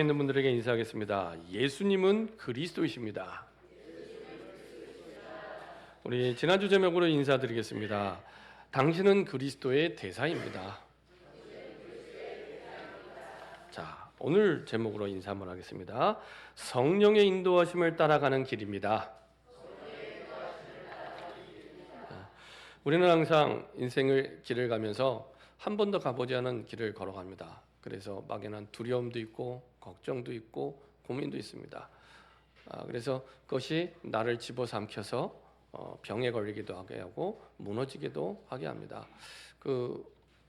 있는 분들에게 인사하겠습니다. 예수님은 그리스도이십니다. 우리 지난주 제목으로 인사드리겠습니다. 당신은 그리스도의 대사입니다. 자, 오늘 제목으로 인사 한번 하겠습니다. 성령의 인도하심을 따라가는 길입니다. 우리는 항상 인생을 길을 가면서 한 번도 가보지 않은 길을 걸어갑니다. 그래서 막연한 두려움도 있고 걱정도 있고 고민도 있습니다. 아, 그래서 그것이 나를 집어삼켜서 어, 병에 걸리기도 하게 하고 무너지기도 하게 합니다. 그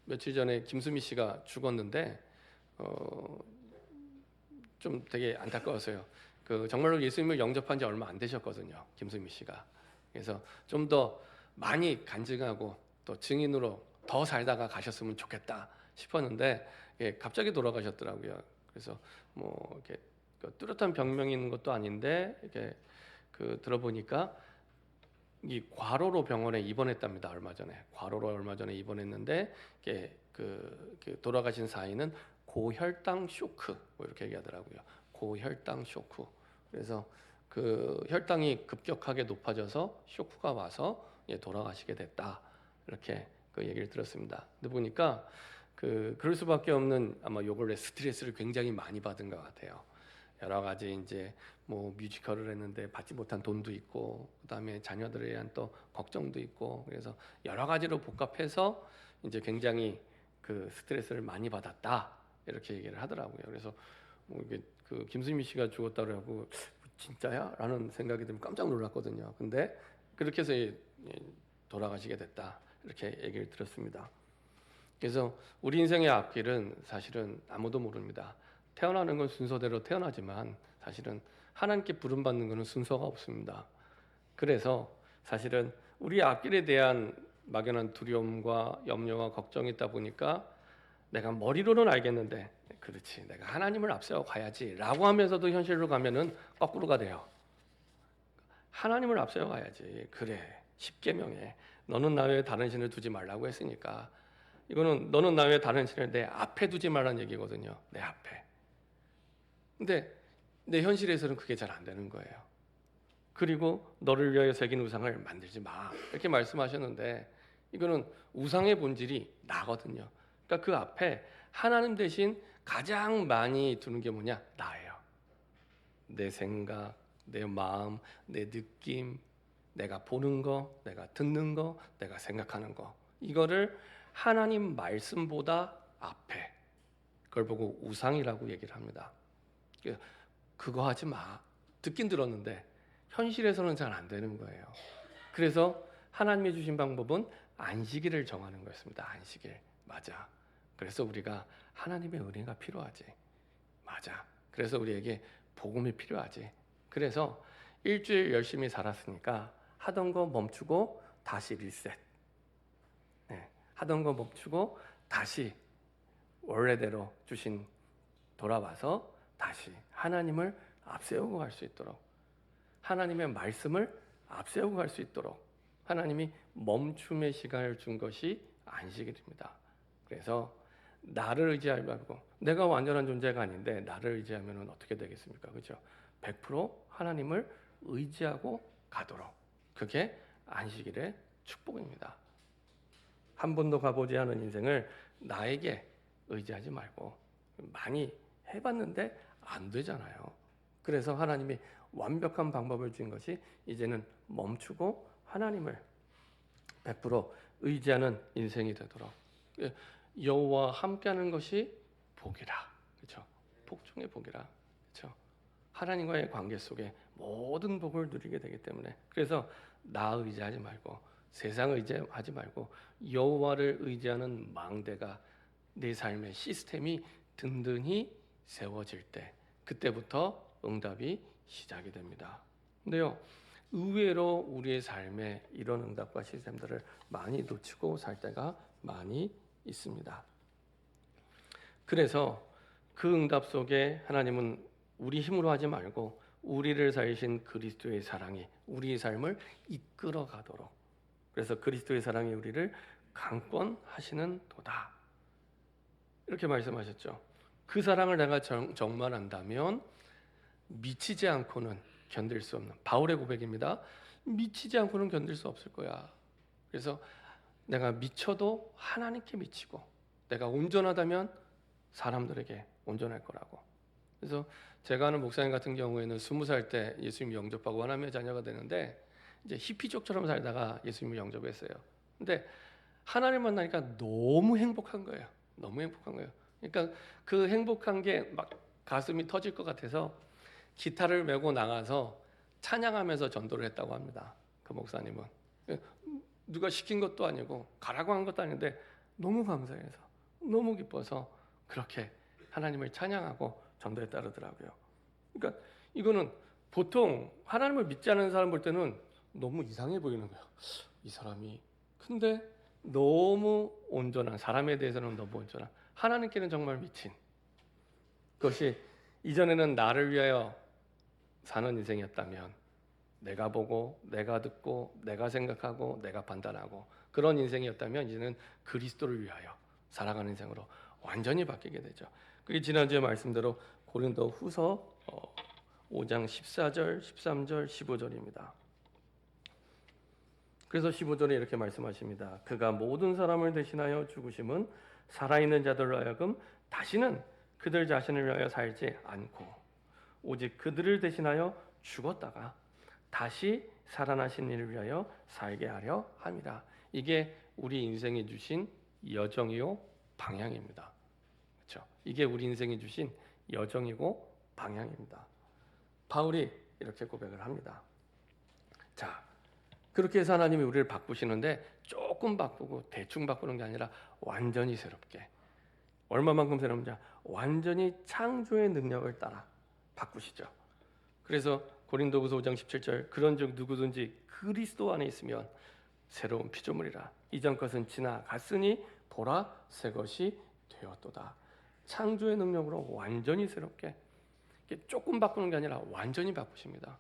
며칠 전에 김수미 씨가 죽었는데 어, 좀 되게 안타까웠어요. 그 정말로 예수님을 영접한 지 얼마 안 되셨거든요. 김수미 씨가. 그래서 좀 더 많이 간증하고 또 증인으로 더 살다가 가셨으면 좋겠다 싶었는데 예, 갑자기 돌아가셨더라고요. 그래서 뭐 이렇게 그 뚜렷한 병명이 있는 것도 아닌데 이렇게 그 들어보니까 이 과로로 병원에 입원했답니다. 얼마 전에 과로로 얼마 전에 입원했는데 이게 그, 그 돌아가신 사인은 고혈당 쇼크 뭐 이렇게 얘기하더라고요. 고혈당 쇼크. 그래서 그 혈당이 급격하게 높아져서 쇼크가 와서 예, 돌아가시게 됐다. 이렇게 그 얘기를 들었습니다. 근데 보니까 그 그럴 수밖에 없는 아마 요걸로 스트레스를 굉장히 많이 받은 것 같아요. 여러 가지 이제 뭐 뮤지컬을 했는데 받지 못한 돈도 있고 그다음에 자녀들에 대한 또 걱정도 있고 그래서 여러 가지로 복합해서 이제 굉장히 그 스트레스를 많이 받았다 이렇게 얘기를 하더라고요. 그래서 뭐 이게 그 김수미 씨가 죽었다 그러고 진짜야?라는 생각이 들면 깜짝 놀랐거든요. 근데 그렇게 해서 돌아가시게 됐다 이렇게 얘기를 들었습니다. 그래서 우리 인생의 앞길은 사실은 아무도 모릅니다. 태어나는 건 순서대로 태어나지만 사실은 하나님께 부름받는 것은 순서가 없습니다. 그래서 사실은 우리 앞길에 대한 막연한 두려움과 염려와 걱정이 있다 보니까 내가 머리로는 알겠는데 그렇지 내가 하나님을 앞세워 가야지라고 하면서도 현실로 가면은 거꾸로가 돼요. 하나님을 앞세워 가야지. 그래. 십계명에 너는 나 외에 다른 신을 두지 말라고 했으니까 이거는 너는 나 외에 다른 신을 내 앞에 두지 말라는 얘기거든요. 내 앞에. 근데 내 현실에서는 그게 잘 안 되는 거예요. 그리고 너를 위하여 새긴 우상을 만들지 마. 이렇게 말씀하셨는데 이거는 우상의 본질이 나거든요. 그러니까 그 앞에 하나님 대신 가장 많이 두는 게 뭐냐? 나예요. 내 생각, 내 마음, 내 느낌, 내가 보는 거, 내가 듣는 거, 내가 생각하는 거. 이거를 하나님 말씀보다 앞에 그걸 보고 우상이라고 얘기를 합니다. 그- 그거 하지 마. 듣긴 들었는데 현실에서는 잘 안 되는 거예요. 그래서 하나님이 주신 방법은 안식일을 정하는 거였습니다. 안식일. 맞아. 그래서 우리가 하나님의 은혜가 필요하지. 맞아. 그래서 우리에게 복음이 필요하지. 그래서 일주일 열심히 살았으니까 하던 거 멈추고 다시 리셋. 네. 하던 거 멈추고 다시 원래대로 주신 돌아와서 다시 하나님을 앞세우고 갈 수 있도록 하나님의 말씀을 앞세우고 갈 수 있도록 하나님이 멈춤의 시간을 준 것이 안식일입니다. 그래서 나를 의지하지 말고 내가 완전한 존재가 아닌데 나를 의지하면 어떻게 되겠습니까? 그렇죠? 100% 하나님을 의지하고 가도록 그게 안식일의 축복입니다. 한 번도 가보지 않은 인생을 나에게 의지하지 말고 많이 해봤는데 안 되잖아요. 그래서 하나님이 완벽한 방법을 준 것이 이제는 멈추고 하나님을 100% 의지하는 인생이 되도록 예, 여호와 함께하는 것이 복이라 그렇죠? 복 중의 복이라 그렇죠? 하나님과의 관계 속에 모든 복을 누리게 되기 때문에 그래서 나 의지하지 말고 세상 의지하지 말고 여호와를 의지하는 망대가 내 삶의 시스템이 든든히 세워질 때 그때부터 응답이 시작이 됩니다. 근데요. 의외로 우리의 삶에 이런 응답과 시스템들을 많이 놓치고 살 때가 많이 있습니다. 그래서 그 응답 속에 하나님은 우리 힘으로 하지 말고 우리를 살리신 그리스도의 사랑이 우리의 삶을 이끌어 가도록 그래서 그리스도의 사랑이 우리를 강권하시는 도다. 이렇게 말씀하셨죠. 그 사랑을 내가 정, 정말 한다면 미치지 않고는 견딜 수 없는 바울의 고백입니다. 미치지 않고는 견딜 수 없을 거야. 그래서 내가 미쳐도 하나님께 미치고 내가 온전하다면 사람들에게 온전할 거라고. 그래서 제가 아는 목사님 같은 경우에는 스무 살 때 예수님 영접하고 하나님의 자녀가 되는데 이제 히피족처럼 살다가 예수님을 영접했어요. 근데 하나님 만나니까 너무 행복한 거예요. 너무 행복한 거예요. 그러니까 그 행복한 게 막 가슴이 터질 것 같아서 기타를 메고 나가서 찬양하면서 전도를 했다고 합니다. 그 목사님은 누가 시킨 것도 아니고 가라고 한 것도 아닌데 너무 감사해서 너무 기뻐서 그렇게 하나님을 찬양하고 전도에 따르더라고요. 그러니까 이거는 보통 하나님을 믿지 않는 사람 볼 때는 너무 이상해 보이는 거예요. 이 사람이 근데 너무 온전한 사람에 대해서는 너무 온전한 하나님께는 정말 미친 그것이 이전에는 나를 위하여 사는 인생이었다면 내가 보고 내가 듣고 내가 생각하고 내가 판단하고 그런 인생이었다면 이제는 그리스도를 위하여 살아가는 인생으로 완전히 바뀌게 되죠. 그게 지난주에 말씀대로 고린도 후서 5장 14절, 13절, 15절입니다. 그래서 15절에 이렇게 말씀하십니다. 그가 모든 사람을 대신하여 죽으심은 살아있는 자들로 하여금 다시는 그들 자신을 위하여 살지 않고 오직 그들을 대신하여 죽었다가 다시 살아나신 이를 위하여 살게 하려 함이라. 이게 우리 인생에 주신 여정이요 방향입니다. 그렇죠? 이게 우리 인생에 주신 여정이고 방향입니다. 바울이 이렇게 고백을 합니다. 자, 그렇게 해서 하나님이 우리를 바꾸시는데 조금 바꾸고 대충 바꾸는 게 아니라 완전히 새롭게. 얼마만큼 새롭냐? 완전히 창조의 능력을 따라 바꾸시죠. 그래서 고린도후서 5장 17절 그런즉 누구든지 그리스도 안에 있으면 새로운 피조물이라 이전 것은 지나갔으니 보라 새 것이 되었도다. 창조의 능력으로 완전히 새롭게 조금 바꾸는 게 아니라 완전히 바꾸십니다.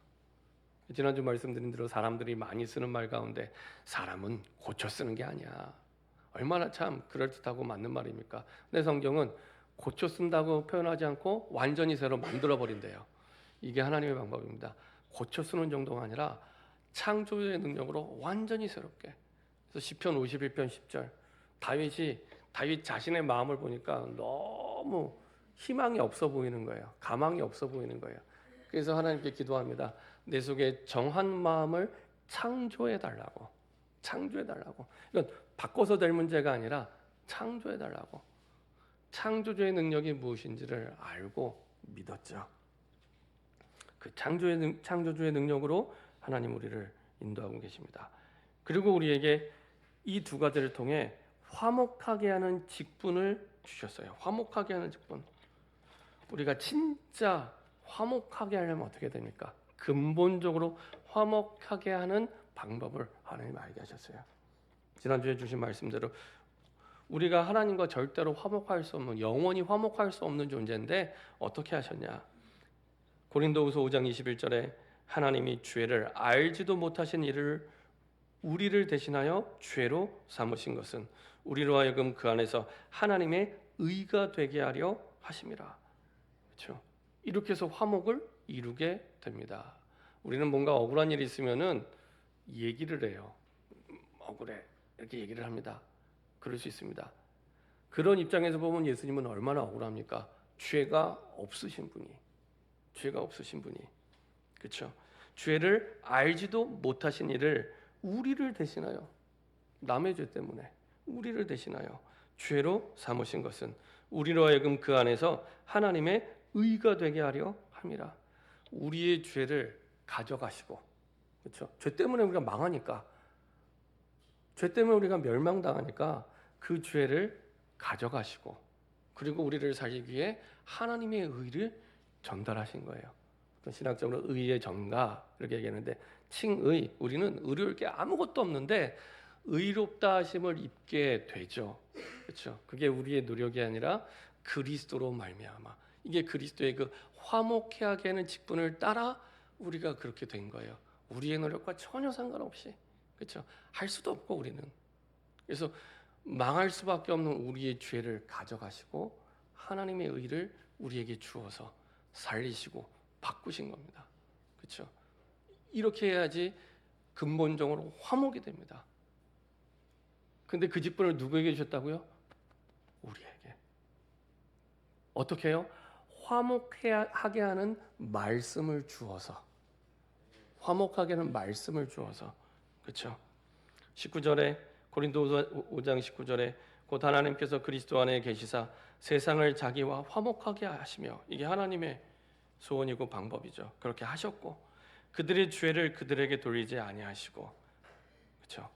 지난주 말씀드린 대로 사람들이 많이 쓰는 말 가운데 사람은 고쳐 쓰는 게 아니야. 얼마나 참 그럴듯하고 맞는 말입니까? 내 성경은 고쳐 쓴다고 표현하지 않고 완전히 새로 만들어 버린대요. 이게 하나님의 방법입니다. 고쳐 쓰는 정도가 아니라 창조의 능력으로 완전히 새롭게. 그래서 시편 51편 10절 다윗이 다윗 자신의 마음을 보니까 너무 희망이 없어 보이는 거예요. 가망이 없어 보이는 거예요. 그래서 하나님께 기도합니다. 내 속에 정한 마음을 창조해 달라고. 창조해 달라고. 이건 바꿔서 될 문제가 아니라 창조해 달라고. 창조주의 능력이 무엇인지를 알고 믿었죠. 그 창조의 능- 창조주의 능력으로 하나님 우리를 인도하고 계십니다. 그리고 우리에게 이 두 가지를 통해 화목하게 하는 직분을 주셨어요. 화목하게 하는 직분. 우리가 진짜 화목하게 하려면 어떻게 됩니까? 근본적으로 화목하게 하는 방법을 하나님 알게 하셨어요. 지난주에 주신 말씀대로 우리가 하나님과 절대로 화목할 수 없는 영원히 화목할 수 없는 존재인데 어떻게 하셨냐? 고린도후서 5장 21절에 하나님이 죄를 알지도 못하신 이를 우리를 대신하여 죄로 삼으신 것은 우리로 하여금 그 안에서 하나님의 의가 되게 하려 하심이라. 그렇죠? 이렇게 해서 화목을 이루게 됩니다. 우리는 뭔가 억울한 일이 있으면은 얘기를 해요. 음, 억울해. 이렇게 얘기를 합니다. 그럴 수 있습니다. 그런 입장에서 보면 예수님은 얼마나 억울합니까? 죄가 없으신 분이. 죄가 없으신 분이. 그렇죠? 죄를 알지도 못하신 이를 우리를 대신하여 남의 죄 때문에 우리를 대신하여 죄로 삼으신 것은 우리로 하여금 그 안에서 하나님의 의가 되게 하려 함이라. 우리의 죄를 가져가시고 그렇죠? 죄 때문에 우리가 망하니까 죄 때문에 우리가 멸망당하니까 그 죄를 가져가시고 그리고 우리를 살리기 위해 하나님의 의를 전달하신 거예요. 또 신학적으로 의의 전가 이렇게 얘기하는데 칭의 우리는 의로울 게 아무것도 없는데 의롭다 하심을 입게 되죠. 그렇죠? 그게 우리의 노력이 아니라 그리스도로 말미암아 이게 그리스도의 그 화목해 하게 하는 직분을 따라 우리가 그렇게 된 거예요. 우리의 노력과 전혀 상관없이 그렇죠? 할 수도 없고 우리는 그래서 망할 수밖에 없는 우리의 죄를 가져가시고 하나님의 의를 우리에게 주어서 살리시고 바꾸신 겁니다. 그렇죠? 이렇게 해야지 근본적으로 화목이 됩니다. 근데 그 직분을 누구에게 주셨다고요? 우리에게. 어떻게 해요? 화목하게 하는 말씀을 주어서 화목하게 하는 말씀을 주어서 그렇죠? 19절에 고린도 5장 19절에 곧 하나님께서 그리스도 안에 계시사 세상을 자기와 화목하게 하시며 이게 하나님의 소원이고 방법이죠. 그렇게 하셨고 그들의 죄를 그들에게 돌리지 아니하시고 그렇죠?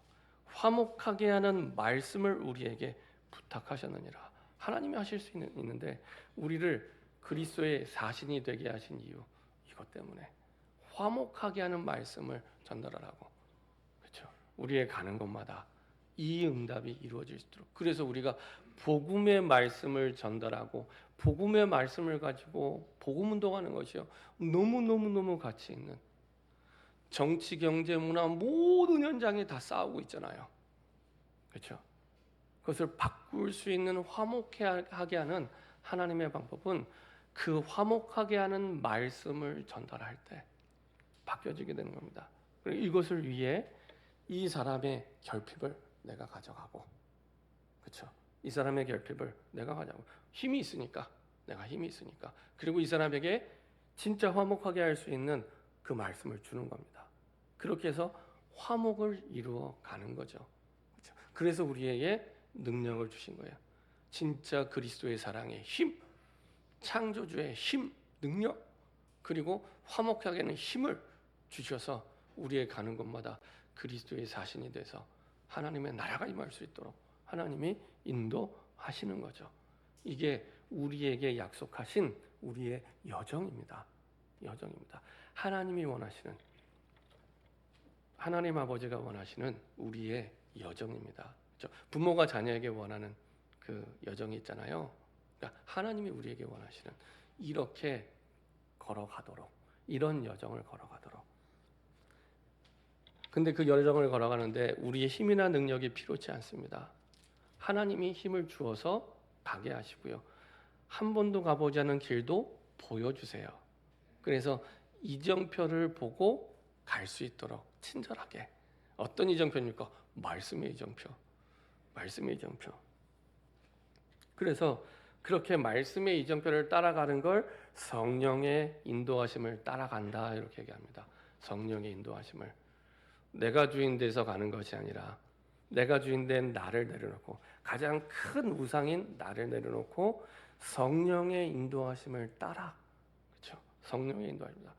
화목하게 하는 말씀을 우리에게 부탁하셨느니라. 하나님이 하실 수 있는, 있는데 우리를 그리스도의 사신이 되게 하신 이유 이것 때문에 화목하게 하는 말씀을 전달하라고 그렇죠? 우리의 가는 곳마다 이 응답이 이루어질 수 있도록 그래서 우리가 복음의 말씀을 전달하고 복음의 말씀을 가지고 복음 운동하는 것이요 너무 너무 너무 가치 있는 정치 경제 문화 모든 현장에 다 싸우고 있잖아요 그렇죠? 그것을 바꿀 수 있는 화목하게 하는 하나님의 방법은 그 화목하게 하는 말씀을 전달할 때 바뀌어지게 되는 겁니다. 그리고 이것을 위해 이 사람의 결핍을 내가 가져가고, 그렇죠? 이 사람의 결핍을 내가 가져가고 힘이 있으니까 내가 힘이 있으니까 그리고 이 사람에게 진짜 화목하게 할 수 있는 그 말씀을 주는 겁니다. 그렇게 해서 화목을 이루어 가는 거죠. 그렇죠? 그래서 우리에게 능력을 주신 거예요. 진짜 그리스도의 사랑의 힘, 창조주의 힘, 능력, 그리고 화목하게는 힘을 주셔서 우리의 가는 곳마다 그리스도의 사신이 돼서 하나님의 나라가 임할 수 있도록 하나님이 인도하시는 거죠. 이게 우리에게 약속하신 우리의 여정입니다. 여정입니다. 하나님이 원하시는 하나님 아버지가 원하시는 우리의 여정입니다. 그렇죠? 부모가 자녀에게 원하는 그 여정이 있잖아요. 그러니까 하나님이 우리에게 원하시는 이렇게 걸어가도록 이런 여정을 걸어가도록. 근데 그 여정을 걸어가는데 우리의 힘이나 능력이 필요치 않습니다. 하나님이 힘을 주어서 가게 하시고요. 한 번도 가보지 않은 길도 보여주세요. 그래서 이정표를 보고 갈 수 있도록 친절하게 어떤 이정표입니까? 말씀의 이정표. 말씀의 이정표. 그래서 그렇게 말씀의 이정표를 따라가는 걸 성령의 인도하심을 따라간다 이렇게 얘기합니다. 성령의 인도하심을 내가 주인 돼서 가는 것이 아니라 내가 주인 된 나를 내려놓고 가장 큰 우상인 나를 내려놓고 성령의 인도하심을 따라 그렇죠? 성령의 인도하십니다.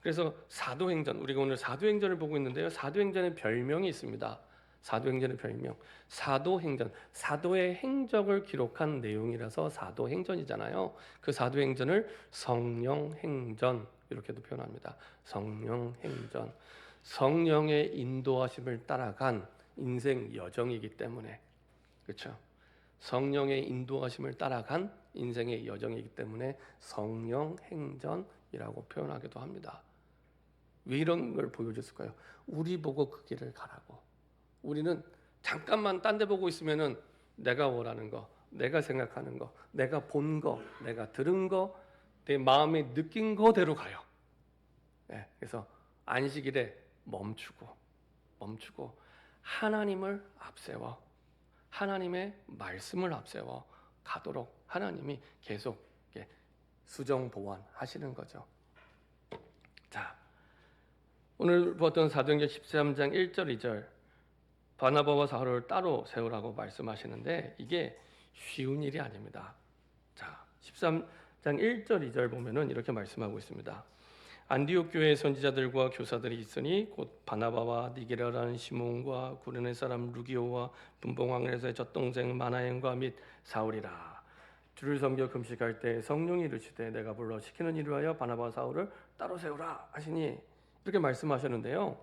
그래서 사도행전 우리가 오늘 사도행전을 보고 있는데요. 사도행전의 별명이 있습니다. 사도행전의 별명 사도행전 사도의 행적을 기록한 내용이라서 사도행전이잖아요. 그 사도행전을 성령행전 이렇게도 표현합니다. 성령행전 성령의 인도하심을 따라간 인생 여정이기 때문에 그렇죠. 성령의 인도하심을 따라간 인생의 여정이기 때문에 성령 행전이라고 표현하기도 합니다. 왜 이런 걸 보여줬을까요? 우리 보고 그 길을 가라고. 우리는 잠깐만 딴 데 보고 있으면은 내가 원하는 거, 내가 생각하는 거, 내가 본 거, 내가 들은 거, 내 마음에 느낀 거대로 가요. 네, 그래서 안식일에 멈추고 멈추고 하나님을 앞세워 하나님의 말씀을 앞세워 가도록 하나님이 계속 수정 보완하시는 거죠. 자, 오늘 보았던 사도행전 13장 1절 2절 바나바와 사울을 따로 세우라고 말씀하시는데 이게 쉬운 일이 아닙니다. 자, 13장 1절 2절 보면은 이렇게 말씀하고 있습니다. 안디옥 교회 선지자들과 교사들이 있으니 곧 바나바와 니게라라는 시몬과 구레네 사람 루기오와 분봉왕에서의 젖동생 마나엔과 및 사울이라 주를 섬겨 금식할 때 성령이 이르시되 내가 불러 시키는 일을 하여 바나바와 사울을 따로 세우라 하시니 이렇게 말씀하셨는데요.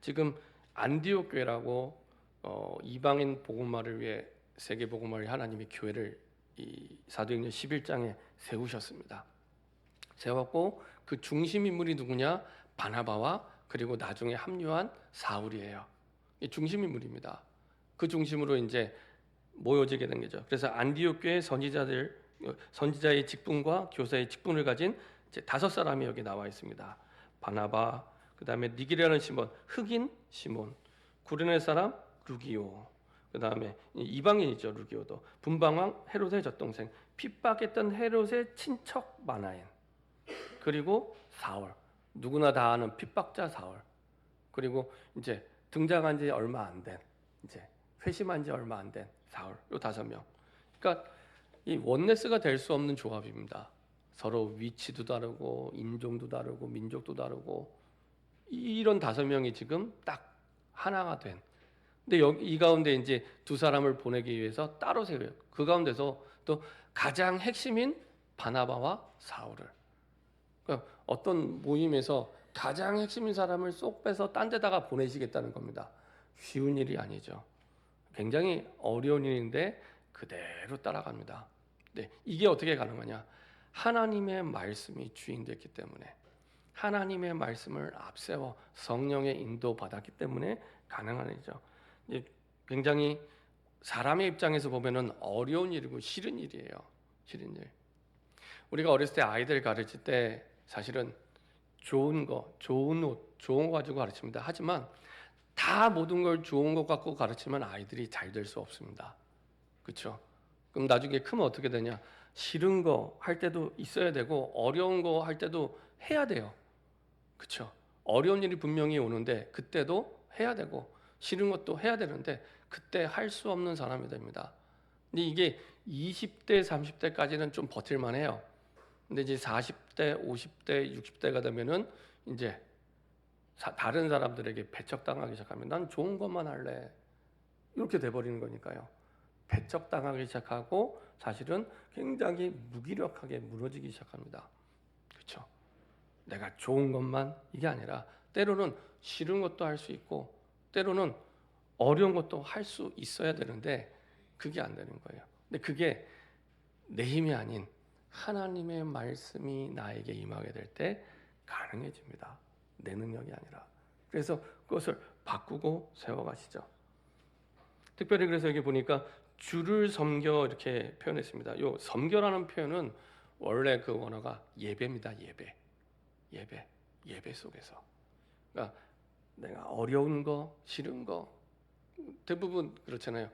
지금 안디옥 교회라고 어, 이방인 복음화를 위해 세계 복음화를 하나님이 교회를 이 사도행전 11장에 세우셨습니다. 세웠고 그 중심 인물이 누구냐? 바나바와 그리고 나중에 합류한 사울이에요. 이 중심 인물입니다. 그 중심으로 이제 모여지게 된 거죠. 그래서 안디옥 교회 선지자들 선지자의 직분과 교사의 직분을 가진 다섯 사람이 여기 나와 있습니다. 바나바, 그 다음에 니기라는 시몬, 흑인 시몬, 구레네 사람 루기오, 그 다음에 이 이방인이죠 루기오도 분방왕 헤롯의 젖동생, 핍박했던 헤롯의 친척 마나엔, 그리고 사울, 누구나 다 아는 핍박자 사울, 그리고 이제 등장한 지 얼마 안 된 이제 회심한 지 얼마 안 된 사울, 요 다섯 명. 그러니까 이 원네스가 될 수 없는 조합입니다. 서로 위치도 다르고 인종도 다르고 민족도 다르고 이런 다섯 명이 지금 딱 하나가 된. 근데 여기 이 가운데 이제 두 사람을 보내기 위해서 따로 세워요. 그 가운데서 또 가장 핵심인 바나바와 사울을. 그러니까 어떤 모임에서 가장 핵심인 사람을 쏙 빼서 딴 데다가 보내시겠다는 겁니다. 쉬운 일이 아니죠. 굉장히 어려운 일인데 그대로 따라갑니다. 네, 이게 어떻게 가능하냐? 하나님의 말씀이 주인 됐기 때문에 하나님의 말씀을 앞세워 성령의 인도 받았기 때문에 가능한 일이죠. 굉장히 사람의 입장에서 보면은 어려운 일이고 싫은 일이에요. 싫은 일. 우리가 어렸을 때 아이들 가르칠 때 사실은 좋은 거, 좋은 옷, 좋은 거 가지고 가르칩니다. 하지만 다 모든 걸 좋은 것 갖고 가르치면 아이들이 잘 될 수 없습니다. 그렇죠? 그럼 나중에 크면 어떻게 되냐? 싫은 거 할 때도 있어야 되고 어려운 거 할 때도 해야 돼요. 그렇죠? 어려운 일이 분명히 오는데 그때도 해야 되고 싫은 것도 해야 되는데 그때 할 수 없는 사람이 됩니다. 근데 이게 20대, 30대까지는 좀 버틸만 해요. 근데 이제 40대, 50대, 60대가 되면은 이제 사- 다른 사람들에게 배척당하기 시작하면 난 좋은 것만 할래. 이렇게 돼 버리는 거니까요. 배척당하기 시작하고 사실은 굉장히 무기력하게 무너지기 시작합니다. 그렇죠? 내가 좋은 것만 이게 아니라 때로는 싫은 것도 할 수 있고 때로는 어려운 것도 할 수 있어야 되는데 그게 안 되는 거예요. 근데 그게 내 힘이 아닌 하나님의 말씀이 나에게 임하게 될 때 가능해집니다. 내 능력이 아니라. 그래서 그것을 바꾸고 세워가시죠. 특별히 그래서 여기 보니까 주를 섬겨 이렇게 표현했습니다. 요 섬겨라는 표현은 원래 그 원어가 예배입니다. 예배, 예배, 예배 속에서. 그러니까 내가 어려운 거, 싫은 거 대부분 그렇잖아요.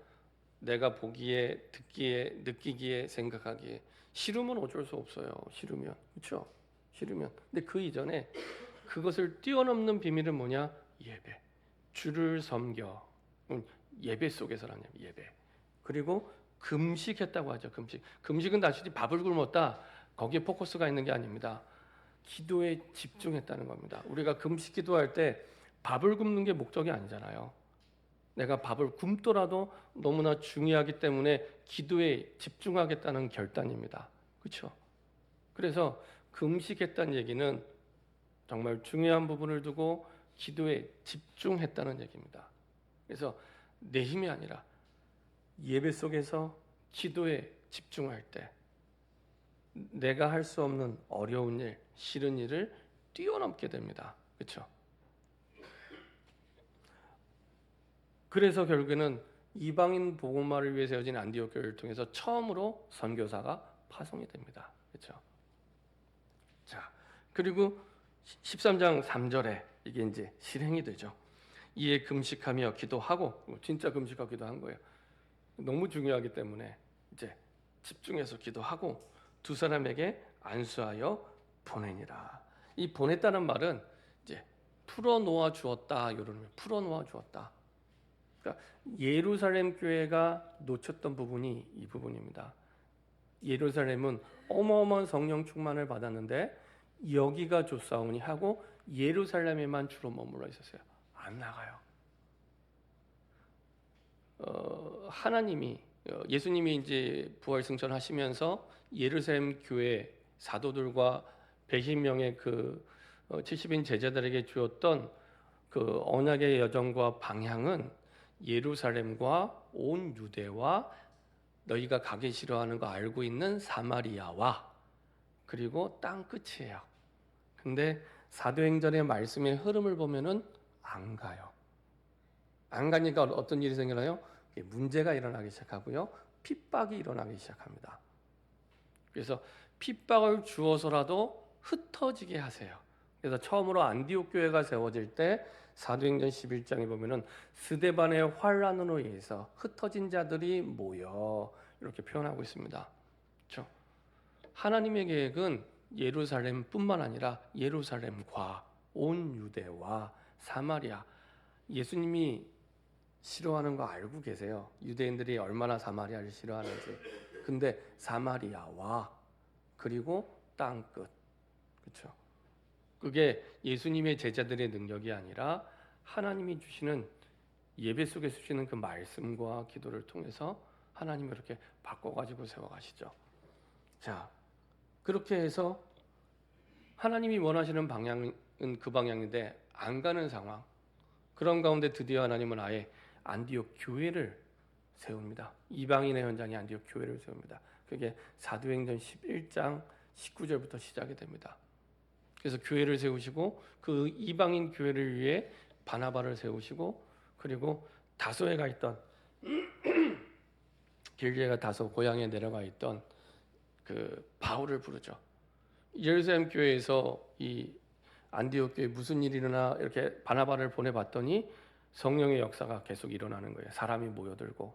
내가 보기에, 듣기에, 느끼기에, 생각하기에 싫으면 어쩔 수 없어요. 싫으면 그렇죠? 싫으면. 근데 그 이전에 그것을 뛰어넘는 비밀은 뭐냐? 예배. 주를 섬겨. 음, 예배 속에서라는 예배. 그리고 금식했다고 하죠. 금식. 금식은 단순히 밥을 굶었다. 거기에 포커스가 있는 게 아닙니다. 기도에 집중했다는 겁니다. 우리가 금식 기도할 때 밥을 굶는 게 목적이 아니잖아요. 내가 밥을 굶더라도 너무나 중요하기 때문에 기도에 집중하겠다는 결단입니다. 그렇죠? 그래서 금식했다는 얘기는 정말 중요한 부분을 두고 기도에 집중했다는 얘기입니다. 그래서 내 힘이 아니라 예배 속에서 기도에 집중할 때 내가 할 수 없는 어려운 일, 싫은 일을 뛰어넘게 됩니다. 그렇죠? 그래서 결국에는 이방인 복음화를 위해 세워진 안디옥 교회를 통해서 처음으로 선교사가 파송이 됩니다. 그렇죠? 자, 그리고 13장 3절에 이게 이제 실행이 되죠. 이에 금식하며 기도하고 진짜 금식하고 기도 한 거예요. 너무 중요하기 때문에 이제 집중해서 기도하고 두 사람에게 안수하여 보내니라. 이 보냈다는 말은 이제 풀어 놓아 주었다 이런 풀어 놓아 주었다. 그러니까 예루살렘 교회가 놓쳤던 부분이 이 부분입니다. 예루살렘은 어마어마한 성령 충만을 받았는데 여기가 좋사오니 하고 예루살렘에만 주로 머물러 있었어요. 안 나가요. 어, 하나님이 어, 예수님이 이제 부활 승천하시면서 예루살렘 교회 사도들과 120명의 그 어, 70인 제자들에게 주었던 그 언약의 여정과 방향은 예루살렘과 온 유대와 너희가 가기 싫어하는 거 알고 있는 사마리아와 그리고 땅 끝이에요. 근데 사도행전의 말씀의 흐름을 보면은 안 가요. 안 가니까 어떤 일이 생겨나요? 문제가 일어나기 시작하고요. 핍박이 일어나기 시작합니다. 그래서 핍박을 주어서라도 흩어지게 하세요. 그래서 처음으로 안디옥 교회가 세워질 때 사도행전 11장에 보면은 스데반의 환란으로 인해서 흩어진 자들이 모여 이렇게 표현하고 있습니다. 그렇죠? 하나님의 계획은 예루살렘뿐만 아니라 예루살렘과 온 유대와 사마리아 예수님이 싫어하는 거 알고 계세요. 유대인들이 얼마나 사마리아를 싫어하는지. 근데 사마리아와 그리고 땅 끝. 그렇죠? 그게 예수님의 제자들의 능력이 아니라 하나님이 주시는 예배 속에 주시는 그 말씀과 기도를 통해서 하나님이 이렇게 바꿔 가지고 세워 가시죠. 자, 그렇게 해서 하나님이 원하시는 방향은 그 방향인데 안 가는 상황. 그런 가운데 드디어 하나님은 아예 안디옥 교회를 세웁니다. 이방인의 현장에 안디옥 교회를 세웁니다. 그게 사도행전 11장 19절부터 시작이 됩니다. 그래서 교회를 세우시고 그 이방인 교회를 위해 바나바를 세우시고 그리고 다소에 가 있던 길리에가 다소 고향에 내려가 있던 그 바울을 부르죠. 예루살렘 교회에서 이 안디옥 교회 무슨 일이 일어나 이렇게 바나바를 보내봤더니 성령의 역사가 계속 일어나는 거예요. 사람이 모여들고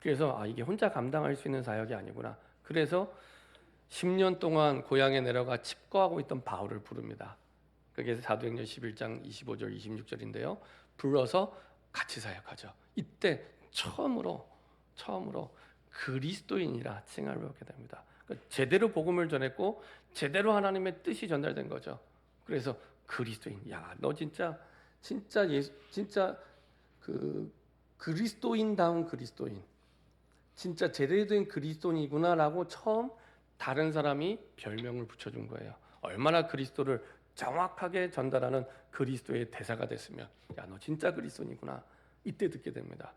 그래서 아 이게 혼자 감당할 수 있는 사역이 아니구나. 그래서 10년 동안 고향에 내려가 칩거하고 있던 바울을 부릅니다. 그게 사도행전 11장 25절 26절인데요. 불러서 같이 사역하죠. 이때 처음으로 처음으로 그리스도인이라 칭함을 받게 됩니다. 그러니까 제대로 복음을 전했고 제대로 하나님의 뜻이 전달된 거죠. 그래서 그리스도인, 야, 너 진짜 진짜 예수, 진짜 그 그리스도인다운 그리스도인, 진짜 제대로 된 그리스도인이구나라고 처음 다른 사람이 별명을 붙여준 거예요. 얼마나 그리스도를 정확하게 전달하는 그리스도의 대사가 됐으면, 야, 너 진짜 그리스도인이구나. 이때 듣게 됩니다.